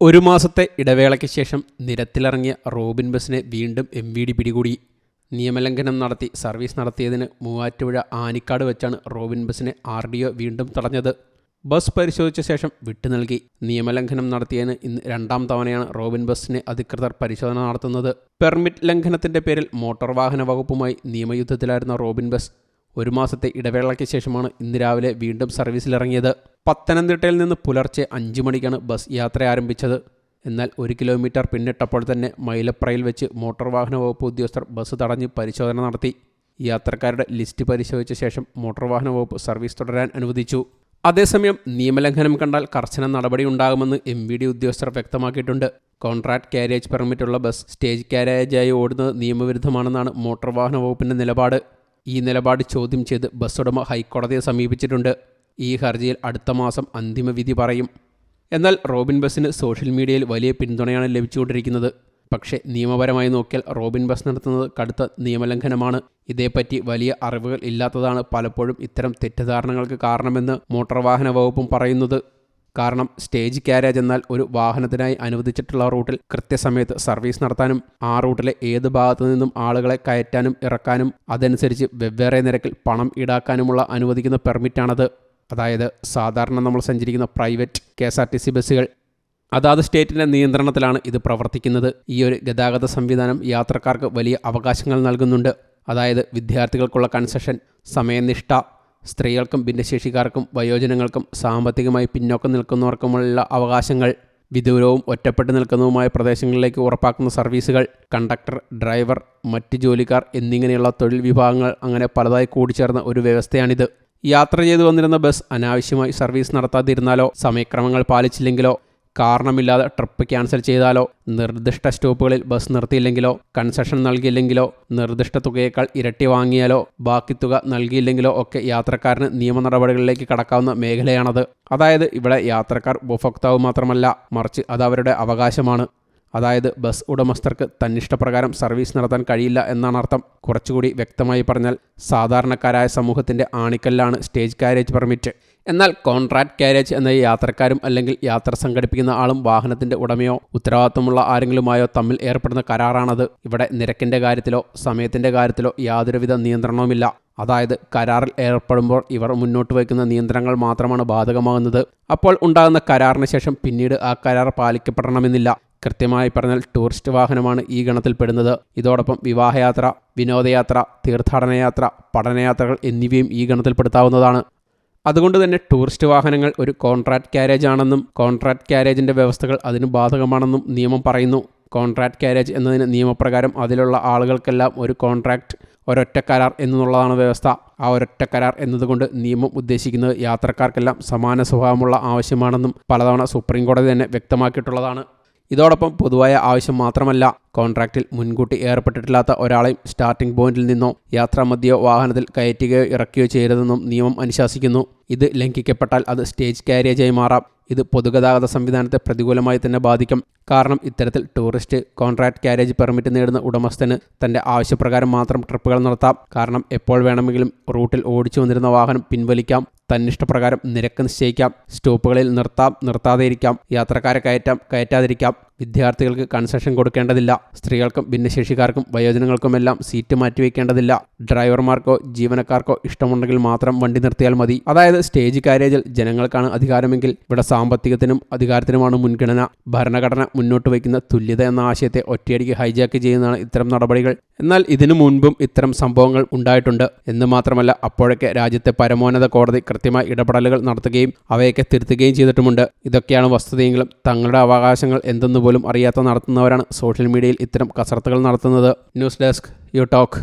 ഒരു മാസത്തെ ഇടവേളയ്ക്ക് ശേഷം നിരത്തിലിറങ്ങിയ റോബിൻ ബസിനെ വീണ്ടും എം വി ഡി പിടികൂടി. നിയമലംഘനം നടത്തി സർവീസ് നടത്തിയതിന് മൂവാറ്റുപുഴ ആനിക്കാട് വെച്ചാണ് റോബിൻ ബസിനെ ആർ ഡി ഒ വീണ്ടും തടഞ്ഞത്. ബസ് പരിശോധിച്ച ശേഷം വിട്ടു നൽകി. നിയമലംഘനം നടത്തിയതിന് ഇന്ന് രണ്ടാം തവണയാണ് റോബിൻ ബസിനെ അധികൃതർ പരിശോധന നടത്തുന്നത്. പെർമിറ്റ് ലംഘനത്തിന്റെ പേരിൽ മോട്ടോർ വാഹന വകുപ്പുമായി നിയമയുദ്ധത്തിലായിരുന്ന റോബിൻ ബസ് ഒരു മാസത്തെ ഇടവേളയ്ക്ക് ശേഷമാണ് ഇന്ന് രാവിലെ വീണ്ടും സർവീസിലിറങ്ങിയത്. പത്തനംതിട്ടയിൽ നിന്ന് പുലർച്ചെ അഞ്ച് മണിക്കാണ് ബസ് യാത്ര ആരംഭിച്ചത്. എന്നാൽ ഒരു കിലോമീറ്റർ പിന്നിട്ടപ്പോൾ തന്നെ മൈലപ്രയിൽ വെച്ച് മോട്ടോർ വാഹന വകുപ്പ് ഉദ്യോഗസ്ഥർ ബസ് തടഞ്ഞ് പരിശോധന നടത്തി. യാത്രക്കാരുടെ ലിസ്റ്റ് പരിശോധിച്ച ശേഷം മോട്ടോർ വാഹന വകുപ്പ് സർവീസ് തുടരാൻ അനുവദിച്ചു. അതേസമയം നിയമലംഘനം കണ്ടാൽ കർശന നടപടി ഉണ്ടാകുമെന്ന് എം വി ഡി ഉദ്യോഗസ്ഥർ വ്യക്തമാക്കിയിട്ടുണ്ട്. കോൺട്രാക്ട് കാരേജ് പെർമിറ്റുള്ള ബസ് സ്റ്റേജ് കാരേജായി ഓടുന്നത് നിയമവിരുദ്ധമാണെന്നാണ് മോട്ടോർ വാഹന വകുപ്പിന്റെ നിലപാട്. ഈ നിലപാട് ചോദ്യം ചെയ്ത് ബസ് ഉടമ ഹൈക്കോടതിയെ സമീപിച്ചിട്ടുണ്ട്. ഈ ഹർജിയിൽ അടുത്ത മാസം അന്തിമ വിധി പറയും. എന്നാൽ റോബിൻ ബസ്സിന് സോഷ്യൽ മീഡിയയിൽ വലിയ പിന്തുണയാണ് ലഭിച്ചുകൊണ്ടിരിക്കുന്നത്. പക്ഷേ നിയമപരമായി നോക്കിയാൽ റോബിൻ ബസ് നടത്തുന്നത് കടുത്ത നിയമലംഘനമാണ്. ഇതേപ്പറ്റി വലിയ അറിവുകൾ ഇല്ലാത്തതാണ് പലപ്പോഴും ഇത്തരം തെറ്റിദ്ധാരണകൾക്ക് കാരണമെന്ന് മോട്ടോർ വാഹന വകുപ്പും പറയുന്നത്. കാരണം സ്റ്റേജ് ക്യാരേജ് എന്നാൽ ഒരു വാഹനത്തിനായി അനുവദിച്ചിട്ടുള്ള റൂട്ടിൽ കൃത്യസമയത്ത് സർവീസ് നടത്താനും ആ റൂട്ടിലെ ഏത് ഭാഗത്തു നിന്നും ആളുകളെ കയറ്റാനും ഇറക്കാനും അതനുസരിച്ച് വെവ്വേറെ നിരക്കിൽ പണം ഈടാക്കാനുമുള്ള അനുവദിക്കുന്ന പെർമിറ്റാണത് അതായത് സാധാരണ നമ്മൾ സഞ്ചരിക്കുന്ന private K S R T C ബസ്സുകൾ. അതാത് സ്റ്റേറ്റിന്റെ നിയന്ത്രണത്തിലാണ് ഇത് പ്രവർത്തിക്കുന്നത്. ഈ ഒരു ഗതാഗത സംവിധാനം യാത്രക്കാർക്ക് വലിയ അവകാശങ്ങൾ നൽകുന്നുണ്ട്. അതായത് വിദ്യാർത്ഥികൾക്കുള്ള കൺസെഷൻ സമയനിഷ്ഠ സ്ത്രീകൾക്കും ഭിന്നശേഷിക്കാർക്കും വയോജനങ്ങൾക്കും സാമ്പത്തികമായി പിന്നോക്കം നിൽക്കുന്നവർക്കുമുള്ള അവകാശങ്ങൾ വിദൂരവും ഒറ്റപ്പെട്ടു നിൽക്കുന്നതുമായ പ്രദേശങ്ങളിലേക്ക് ഉറപ്പാക്കുന്ന സർവീസുകൾ കണ്ടക്ടർ ഡ്രൈവർ മറ്റ് ജോലിക്കാർ എന്നിങ്ങനെയുള്ള തൊഴിൽ വിഭാഗങ്ങൾ അങ്ങനെ പലതായി കൂടിച്ചേർന്ന ഒരു വ്യവസ്ഥയാണിത്. യാത്ര ചെയ്തു വന്നിരുന്ന ബസ് അനാവശ്യമായി സർവീസ് നടത്താതിരുന്നാലോ സമയക്രമങ്ങൾ പാലിച്ചില്ലെങ്കിലോ കാരണമില്ലാതെ ട്രിപ്പ് ക്യാൻസൽ ചെയ്താലോ? നിർദ്ദിഷ്ട സ്റ്റോപ്പുകളിൽ ബസ് നിർത്തിയില്ലെങ്കിലോ? കൺസെഷൻ നൽകിയില്ലെങ്കിലോ? നിർദ്ദിഷ്ട തുകയേക്കാൾ ഇരട്ടി വാങ്ങിയാലോ? ബാക്കി തുക നൽകിയില്ലെങ്കിലോ ഒക്കെ യാത്രക്കാരന് നിയമ നടപടികളിലേക്ക് കടക്കാവുന്ന മേഖലയാണത്. അതായത് ഇവിടെ യാത്രക്കാർ ഉപഭോക്താവ് മാത്രമല്ല മറിച്ച് അത് അവരുടെ അവകാശമാണ്. അതായത് ബസ് ഉടമസ്ഥർക്ക് തന്നിഷ്ടപ്രകാരം സർവീസ് നടത്താൻ കഴിയില്ല എന്നാണ് അർത്ഥം. കുറച്ചുകൂടി വ്യക്തമായി പറഞ്ഞാൽ സാധാരണക്കാരായ സമൂഹത്തിന്റെ ആണിക്കല്ലാണ് സ്റ്റേജ് കാരേജ് പെർമിറ്റ്. എന്നാൽ കോൺട്രാക്ട് കാരേജ് എന്ന യാത്രക്കാരും അല്ലെങ്കിൽ യാത്ര സംഘടിപ്പിക്കുന്ന ആളും വാഹനത്തിന്റെ ഉടമയോ ഉത്തരവാദിത്തമുള്ള ആരെങ്കിലുമായോ തമ്മിൽ ഏർപ്പെടുന്ന കരാറാണത്. ഇവിടെ നിരക്കിന്റെ കാര്യത്തിലോ സമയത്തിന്റെ കാര്യത്തിലോ യാതൊരുവിധ നിയന്ത്രണവുമില്ല. അതായത് കരാറിൽ ഏർപ്പെടുമ്പോൾ ഇവർ മുന്നോട്ട് വയ്ക്കുന്ന നിയന്ത്രണങ്ങൾ മാത്രമാണ് ബാധകമാകുന്നത്. അപ്പോൾ ഉണ്ടാകുന്ന കരാറിന് ശേഷം പിന്നീട് ആ കരാർ പാലിക്കപ്പെടണമെന്നില്ല. കൃത്യമായി പറഞ്ഞാൽ ടൂറിസ്റ്റ് വാഹനമാണ് ഈ ഗണത്തിൽപ്പെടുന്നത് ഇതോടൊപ്പം വിവാഹയാത്ര വിനോദയാത്ര തീർത്ഥാടനയാത്ര പഠനയാത്രകൾ എന്നിവയും ഈ ഗണത്തിൽപ്പെടുത്താവുന്നതാണ് അതുകൊണ്ട് തന്നെ ടൂറിസ്റ്റ് വാഹനങ്ങൾ ഒരു കോൺട്രാക്ട് ക്യാരേജ് ആണെന്നും കോൺട്രാക്ട് ക്യാരേജിന്റെ വ്യവസ്ഥകൾ അതിന് ബാധകമാണെന്നും നിയമം പറയുന്നു. കോൺട്രാക്ട് ക്യാരേജ് എന്നതിന് നിയമപ്രകാരം അതിലുള്ള ആളുകൾക്കെല്ലാം ഒരു കോൺട്രാക്ട് ഒരൊറ്റ കരാർ എന്നുള്ളതാണ് വ്യവസ്ഥ. ആ ഒരൊറ്റ കരാർ എന്നതുകൊണ്ട് നിയമം ഉദ്ദേശിക്കുന്നത് യാത്രക്കാർക്കെല്ലാം സമാന സ്വഭാവമുള്ള ആവശ്യമാണെന്നും പലതവണ സുപ്രീം കോടതി തന്നെ വ്യക്തമാക്കിയിട്ടുള്ളതാണ്. ഇതോടൊപ്പം പൊതുവായ ആവശ്യം മാത്രമല്ല കോൺട്രാക്റ്റിൽ മുൻകൂട്ടി ഏർപ്പെട്ടിട്ടില്ലാത്ത ഒരാളെയും സ്റ്റാർട്ടിംഗ് പോയിന്റിൽ നിന്നോ യാത്രാമധ്യയോ വാഹനത്തിൽ കയറ്റുകയോ ഇറക്കുകയോ ചെയ്യരുതെന്നും നിയമം അനുശാസിക്കുന്നു. ഇത് ലംഘിക്കപ്പെട്ടാൽ അത് സ്റ്റേജ് കാരിയേജായി മാറാം. ഇത് പൊതുഗതാഗത സംവിധാനത്തെ പ്രതികൂലമായി തന്നെ ബാധിക്കും. കാരണം ഇത്തരത്തിൽ ടൂറിസ്റ്റ് കോൺട്രാക്ട് കാരേജ് പെർമിറ്റ് നേടുന്ന ഉടമസ്ഥന് തന്റെ ആവശ്യപ്രകാരം മാത്രം ട്രിപ്പുകൾ നടത്താം. കാരണം എപ്പോൾ വേണമെങ്കിലും റൂട്ടിൽ ഓടിച്ചു വന്നിരുന്ന വാഹനം പിൻവലിക്കാം. തന്നിഷ്ടപ്രകാരം നിരക്ക് നിശ്ചയിക്കാം. സ്റ്റോപ്പുകളിൽ നിർത്താം. നിർത്താതെ ഇരിക്കാം യാത്രക്കാരെ കയറ്റാം. കയറ്റാതിരിക്കാം. വിദ്യാർത്ഥികൾക്ക് കൺസെഷൻ കൊടുക്കേണ്ടതില്ല. സ്ത്രീകൾക്കും ഭിന്നശേഷിക്കാർക്കും വയോജനങ്ങൾക്കുമെല്ലാം സീറ്റ് മാറ്റിവെക്കേണ്ടതില്ല. ഡ്രൈവർമാർക്കോ ജീവനക്കാർക്കോ ഇഷ്ടമുണ്ടെങ്കിൽ മാത്രം വണ്ടി നിർത്തിയാൽ മതി. അതായത് സ്റ്റേജ് കാരേജിൽ ജനങ്ങൾക്കാണ് അധികാരമെങ്കിൽ ഇവിടെ സാമ്പത്തികത്തിനും അധികാരത്തിനുമാണ് മുൻഗണന. ഭരണഘടന മുന്നോട്ട് വയ്ക്കുന്ന തുല്യത എന്ന ആശയത്തെ ഒറ്റയടിക്ക് ഹൈജാക്ക് ചെയ്യുന്നതാണ് ഇത്തരം നടപടികൾ. എന്നാൽ ഇതിനു മുൻപും ഇത്തരം സംഭവങ്ങൾ ഉണ്ടായിട്ടുണ്ട്. എന്ന് മാത്രമല്ല അപ്പോഴൊക്കെ രാജ്യത്തെ പരമോന്നത കോടതി കൃത്യമായ ഇടപെടലുകൾ നടത്തുകയും അവയൊക്കെ തിരുത്തുകയും ചെയ്തിട്ടുമുണ്ട്. ഇതൊക്കെയാണ് വസ്തുതയെങ്കിലും തങ്ങളുടെ അവകാശങ്ങൾ എന്തെന്ന് പോലും അറിയാത്ത നടത്തുന്നവരാണ് സോഷ്യൽ മീഡിയയിൽ ഇത്തരം കസർത്തുകൾ നടത്തുന്നത്. News desk you talk.